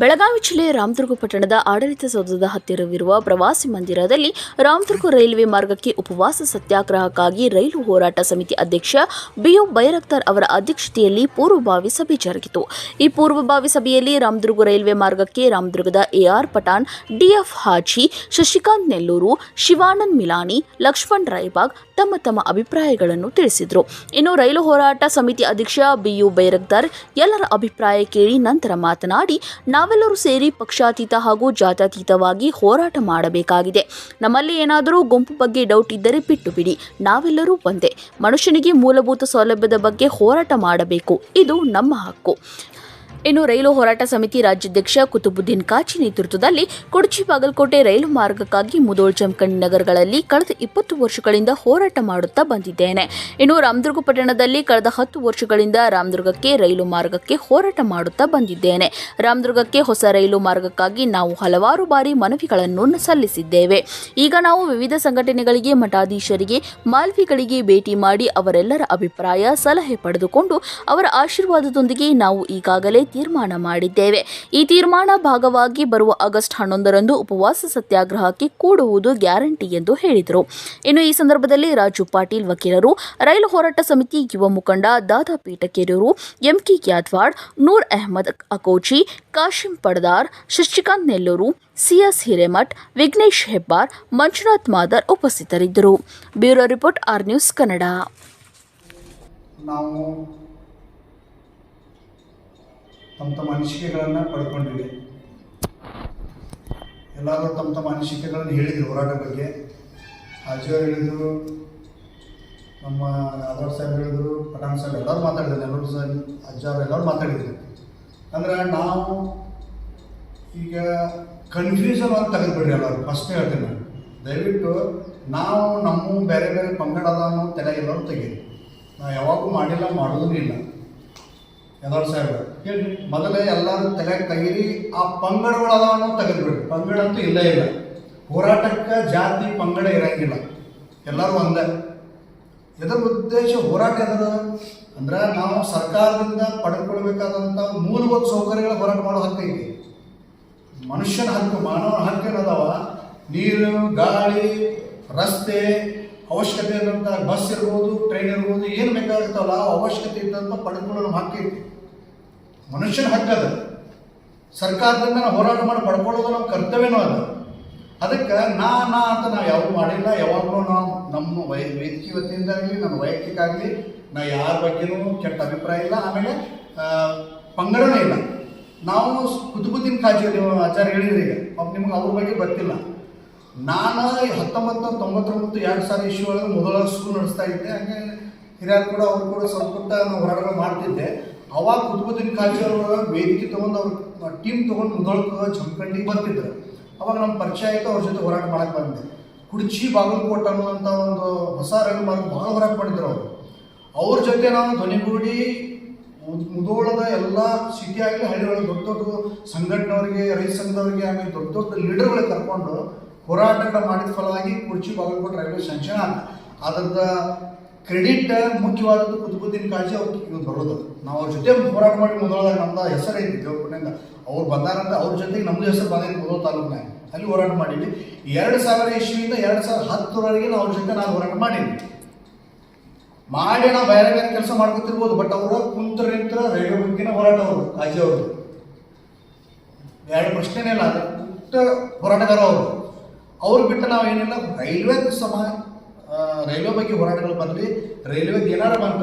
ಬೆಳಗಾವಿ ಜಿಲ್ಲೆ ರಾಮದುರ್ಗ ಪಟ್ಟಣದ ಆಡಳಿತ ಸೌಧದ ಹತ್ತಿರವಿರುವ ಪ್ರವಾಸಿ ಮಂದಿರದಲ್ಲಿ ರಾಮದುರ್ಗ ರೈಲ್ವೆ ಮಾರ್ಗಕ್ಕೆ ಉಪವಾಸ ಸತ್ಯಾಗ್ರಹಕ್ಕಾಗಿ ರೈಲು ಹೋರಾಟ ಸಮಿತಿ ಅಧ್ಯಕ್ಷ ಬಿಯು ಬೈರಕ್ತರ್ ಅವರ ಅಧ್ಯಕ್ಷತೆಯಲ್ಲಿ ಪೂರ್ವಭಾವಿ ಸಭೆ ಜರುಗಿತು. ಈ ಪೂರ್ವಭಾವಿ ಸಭೆಯಲ್ಲಿ ರಾಮದುರ್ಗ ರೈಲ್ವೆ ಮಾರ್ಗಕ್ಕೆ ರಾಮದುರ್ಗದ ಎಆರ್ ಪಠಾಣ್ ಡಿಎಫ್ ಹಾಜಿ, ಶಶಿಕಾಂತ್ ನೆಲ್ಲೂರು, ಶಿವಾನಂದ್ ಮಿಲಾನಿ, ಲಕ್ಷ್ಮಣ್ ರಾಯ್ಬಾಗ್ ತಮ್ಮ ತಮ್ಮ ಅಭಿಪ್ರಾಯಗಳನ್ನು ತಿಳಿಸಿದರು. ಇನ್ನು ರೈಲು ಹೋರಾಟ ಸಮಿತಿ ಅಧ್ಯಕ್ಷ ಬಿಯು ಬೈರಕ್ತರ್ ಎಲ್ಲರ ಅಭಿಪ್ರಾಯ ಕೇಳಿ ನಂತರ ಮಾತನಾಡಿ ನಾವೆಲ್ಲರೂ ಸೇರಿ ಪಕ್ಷಾತೀತ ಹಾಗೂ ಜಾತ್ಯತೀತವಾಗಿ ಹೋರಾಟ ಮಾಡಬೇಕಾಗಿದೆ. ನಮ್ಮಲ್ಲಿ ಏನಾದರೂ ಗುಂಪು ಬಗ್ಗೆ ಡೌಟ್ ಇದ್ದರೆ ಬಿಟ್ಟು ಬಿಡಿ. ನಾವೆಲ್ಲರೂ ಒಂದೇ. ಮನುಷ್ಯನಿಗೆ ಮೂಲಭೂತ ಸೌಲಭ್ಯದ ಬಗ್ಗೆ ಹೋರಾಟ ಮಾಡಬೇಕು. ಇದು ನಮ್ಮ ಹಕ್ಕು. ಇನ್ನು ರೈಲು ಹೋರಾಟ ಸಮಿತಿ ರಾಜ್ಯಾಧ್ಯಕ್ಷ ಕುತುಬುದ್ದೀನ್ ಕಾಚಿ ನೇತೃತ್ವದಲ್ಲಿ ಕುಡಚಿ ಬಾಗಲಕೋಟೆ ರೈಲು ಮಾರ್ಗಕ್ಕಾಗಿ ಮುದೋಳ್ ಜಮಖಂಡ್ ನಗರಗಳಲ್ಲಿ ಕಳೆದ ಇಪ್ಪತ್ತು ವರ್ಷಗಳಿಂದ ಹೋರಾಟ ಮಾಡುತ್ತಾ ಬಂದಿದ್ದೇನೆ. ಇನ್ನು ರಾಮದುರ್ಗ ಪಟ್ಟಣದಲ್ಲಿ ಕಳೆದ ಹತ್ತು ವರ್ಷಗಳಿಂದ ರಾಮದುರ್ಗಕ್ಕೆ ರೈಲು ಮಾರ್ಗಕ್ಕೆ ಹೋರಾಟ ಮಾಡುತ್ತಾ ಬಂದಿದ್ದೇನೆ. ರಾಮದುರ್ಗಕ್ಕೆ ಹೊಸ ರೈಲು ಮಾರ್ಗಕ್ಕಾಗಿ ನಾವು ಹಲವಾರು ಬಾರಿ ಮನವಿಗಳನ್ನು ಸಲ್ಲಿಸಿದ್ದೇವೆ. ಈಗ ನಾವು ವಿವಿಧ ಸಂಘಟನೆಗಳಿಗೆ, ಮಠಾಧೀಶರಿಗೆ, ಮಾಲ್ವಿಗಳಿಗೆ ಭೇಟಿ ಮಾಡಿ ಅವರೆಲ್ಲರ ಅಭಿಪ್ರಾಯ, ಸಲಹೆ ಪಡೆದುಕೊಂಡು ಅವರ ಆಶೀರ್ವಾದದೊಂದಿಗೆ ನಾವು ಈಗಾಗಲೇ ತೀರ್ಮಾನ ಮಾಡಿದ್ದೇವೆ. ಈ ತೀರ್ಮಾನ ಭಾಗವಾಗಿ ಬರುವ ಆಗಸ್ಟ್ ಹನ್ನೊಂದರಂದು ಉಪವಾಸ ಸತ್ಯಾಗ್ರಹಕ್ಕೆ ಕೂಡುವುದು ಗ್ಯಾರಂಟಿ ಎಂದು ಹೇಳಿದರು. ಇನ್ನು ಈ ಸಂದರ್ಭದಲ್ಲಿ ರಾಜು ಪಾಟೀಲ್ ವಕೀಲರು, ರೈಲು ಹೋರಾಟ ಸಮಿತಿ ಯುವ ಮುಖಂಡ ದಾದಾ ಪೀಠಕೇರೂರು ಎಂಕೆ ಯಾದ್ವಾಡ್ ನೂರ್ ಅಹಮದ್ ಅಕೋಚಿ, ಕಾಶಿಂ ಪಡದಾರ್, ಶಶಿಕಾಂತ್ ನೆಲ್ಲೂರು, ಸಿಎಸ್ ಹಿರೇಮಠ್, ವಿಘ್ನೇಶ್ ಹೆಬ್ಬಾರ್, ಮಂಜುನಾಥ್ ಮಾದರ್ ಉಪಸ್ಥಿತರಿದ್ದರು. Bureau report R news Kannada. ನಾವು ತಮ್ಮ ತಮ್ಮ ಅನಿಸಿಕೆಗಳನ್ನು ಪಡ್ಕೊಂಡಿವೆ ಎಲ್ಲರೂ ತಮ್ಮ ತಮ್ಮ ಅನಿಸಿಕೆಗಳನ್ನು ಹೇಳಿದರು ಹೋರಾಟ ಬಗ್ಗೆ. ಅಜ್ಜಿಯವರು ಹೇಳಿದರು, ನಮ್ಮ ಯಾದವ್ ಸಾಹೇಬ್ ಹೇಳಿದರು, ಪಠಾಣ್ ಸಾಹೇಬ್ ಎಲ್ಲರೂ ಮಾತಾಡಿದ್ರು ನೆಲ್ಲೂರು ಸಾಹೇಬ್ ಅಜ್ಜಾರು ಎಲ್ಲರೂ ಮಾತಾಡಿದ್ರು. ಅಂದ್ರೆ ನಾವು ಈಗ ಕನ್ಫ್ಯೂಷನ್ ಅಂತ ತೆಗೆದುಬಿಡ್ರಿ ಎಲ್ಲರೂ ಫಸ್ಟ್ ಹೇಳ್ತೀನಿ ನಾನು. ದಯವಿಟ್ಟು ನಾವು ನಮ್ಮ ಬೇರೆ ಬೇರೆ ಪಂಗಡ ಅದ ಅನ್ನೋ ತಲೆ ಎಲ್ಲರೂ ತೆಗೀರಿ. ನಾವು ಯಾವಾಗೂ ಮಾಡಿಲ್ಲ, ಮಾಡೋದೂ ಇಲ್ಲ. ಯದವ್ರ ಸಾಹೇಬ್ರ ಮೊದಲೇ ಎಲ್ಲರೂ ತಲೆ ತೆಗೀರಿ ಆ ಪಂಗಡಗಳು ಅದಾವ ಅನ್ನೋ ತೆಗೆದುಬಿಡ್ರಿ. ಪಂಗಡ ಅಂತೂ ಇಲ್ಲೇ ಇಲ್ಲ. ಹೋರಾಟಕ್ಕೆ ಜಾತಿ ಪಂಗಡ ಇರಂಗಿಲ್ಲ. ಎಲ್ಲರೂ ಒಂದೇ. ಇದರ ಉದ್ದೇಶ ಹೋರಾಟ ಅಂದ್ರೆ ನಾವು ಸರ್ಕಾರದಿಂದ ಪಡೆದುಕೊಳ್ಬೇಕಾದಂಥ ಮೂಲಭೂತ ಸೌಕರ್ಯಗಳ ಹೋರಾಟ ಮಾಡೋ ಹಕ್ಕೈತಿ ಮನುಷ್ಯನ ಹಕ್ಕು, ಮಾನವನ ಹಕ್ಕು ಏನದಾವ? ನೀರು, ಗಾಳಿ, ರಸ್ತೆ ಅವಶ್ಯಕತೆ ಇದ್ದಂಥ ಬಸ್ ಇರ್ಬೋದು ಟ್ರೈನ್ ಇರ್ಬೋದು, ಏನು ಬೇಕಾಗುತ್ತಲ್ಲ ಆ ಅವಶ್ಯಕತೆ ಇದ್ದಂಥ ಪಡೆದುಕೊಳ್ಳೋ ನಮ್ಮ ಹಕ್ಕು ಐತಿ ಮನುಷ್ಯನ ಹಕ್ಕದ ಸರ್ಕಾರದಿಂದ ನಾವು ಹೋರಾಟ ಮಾಡಿ ಪಡ್ಕೊಳ್ಳೋದು ನಮ್ಮ ಕರ್ತವ್ಯನೂ ಅದ. ಅದಕ್ಕೆ ನಾ ನಾ ಅಂತ ನಾವು ಯಾವೂ ಮಾಡಿಲ್ಲ. ಯಾವಾಗಲೂ ನಾವು ನಮ್ಮ ವೈ ವೇದಿಕೆ ವತಿಯಿಂದ ಆಗಲಿ ನನ್ನ ವೈಯಕ್ತಿಕ ಆಗಲಿ, ನಾ ಯಾರ ಬಗ್ಗೆನೂ ಕೆಟ್ಟ ಅಭಿಪ್ರಾಯ ಇಲ್ಲ. ಆಮೇಲೆ ಪಂಗಡನೇ ಇಲ್ಲ. ನಾವು ಕುತುಬುದ್ದೀನ್ ಕಾಜಿ ನೀವು ಆಚಾರ ಹೇಳಿದ್ರಿ ಈಗ. ನಿಮ್ಗೆ ಅವ್ರ ಬಗ್ಗೆ ಗೊತ್ತಿಲ್ಲ. ನಾನು ಹತ್ತೊಂಬತ್ತು ನೂರ ತೊಂಬತ್ತೊಂಬತ್ತು ಎರಡು ಸಾವಿರ ಇಶ್ಯೂ ಒಳಗೆ ಮೊದಲ ಸ್ಕೂಲ್ ನಡೆಸ್ತಾ ಇದ್ದೆ. ಹಂಗೆ ಹಿರಿಯರು ಕೂಡ ಅವ್ರು ಕೂಡ ಸ್ವಲ್ಪ ನಾವು ಹೋರಾಟಗಳು ಮಾಡ್ತಿದ್ದೆ. ಅವಾಗ ಕುತುಬುದ್ದೀನ್ ಕಾಜಿ ಅವರು ವೇದಿಕೆ ತೊಗೊಂಡು ಅವ್ರ ಟೀಮ್ ತೊಗೊಂಡು ಮುದೋಳಕ್ಕೆ ಜಮಖಂಡಿಗೆ ಬರ್ತಿದ್ರು. ಅವಾಗ ನಮ್ಮ ಪರಿಚಯ ಆಯಿತು ಅವ್ರ ಜೊತೆ ಹೋರಾಟ ಮಾಡಕ್ಕೆ ಬಂದೆ. ಕುಡ್ಚಿ ಬಾಗಲಕೋಟ್ ಅನ್ನುವಂಥ ಒಂದು ಹೊಸ ರಂಗ ಮಾರ್ಗ ಭಾಳ ಹೋರಾಟ ಮಾಡಿದ್ರು ಅವರು. ಅವ್ರ ಜೊತೆ ನಾವು ಧ್ವನಿಗೂಡಿ ಮುದೋಳದ ಎಲ್ಲ ಸಿಟಿ ಆಗಲಿ ಹಳ್ಳಿಗಳಿಗೆ ದೊಡ್ಡ ದೊಡ್ಡ ಸಂಘಟನೆಯವರಿಗೆ ರೈತ ಸಂಘದವರಿಗೆ, ಆಮೇಲೆ ದೊಡ್ಡ ದೊಡ್ಡ ಲೀಡರ್ಗಳಿಗೆ ಕರ್ಕೊಂಡು ಹೋರಾಟಗಳ ಮಾಡಿದ ಫಲವಾಗಿ ಕುರ್ಚಿ ಬಾಗಲಕೋಟೆ ರೈಲ್ವೆ ಸ್ಟೇಷನ್ ಆದ ಅದರದ ಕ್ರೆಡಿಟ್ ಮುಖ್ಯವಾದದ್ದು ಕುತುಬುದ್ದೀನ್ ಕಾಜಿ ಅವ್ರಿಗೆ ಇವ್ರು ಬರೋದು ನಾವು ಅವ್ರ ಜೊತೆ ಹೋರಾಟ ಮಾಡಿ ಮುದೋಳದಾಗ ನಮ್ದು ಹೆಸರು ಐತಿ ಅವ್ರು ಬಂದಾರಂತ ಅವ್ರ ಜೊತೆಗೆ ನಮ್ದು ಹೆಸರು ಬಂದಿದ್ದು ಮೊದಲ ತಾಲೂಕಿನಾಗ. ಅಲ್ಲಿ ಹೋರಾಟ ಮಾಡೀವಿ ಎರಡು ಸಾವಿರ ಇಸ್ವಿಯಿಂದ ಎರಡು ಸಾವಿರ ಹತ್ತರವರೆಗೆ ನಾವು ಅವ್ರ ಜೊತೆ ನಾನು ಹೋರಾಟ ಮಾಡೀನಿ ಮಾಡಿ ನಾವು ಬೇರೆ ಬೇರೆ ಕೆಲಸ ಮಾಡ್ಕೊತಿರ್ಬೋದು, ಬಟ್ ಅವರು ಕುಂತರ ನಿಂತರ ರೈಲ್ವೆ ಬಗ್ಗೆನ ಹೋರಾಟ ಅವರು ಕಾಜಿ ಅವರು ಎರಡು ಪ್ರಶ್ನೆನೇ ಇಲ್ಲ ಅದು ಹೋರಾಟಗಾರ ಅವರು. ಅವ್ರು ಬಿಟ್ಟು ನಾವು ಏನಿಲ್ಲ ರೈಲ್ವೆ ಸಮ ರೈಲ್ವೆ ಬಗ್ಗೆ ಹೋರಾಟಗಳು ಬರಲಿ ರೈಲ್ವೆಗೆ ಏನಾರು ಬಂತು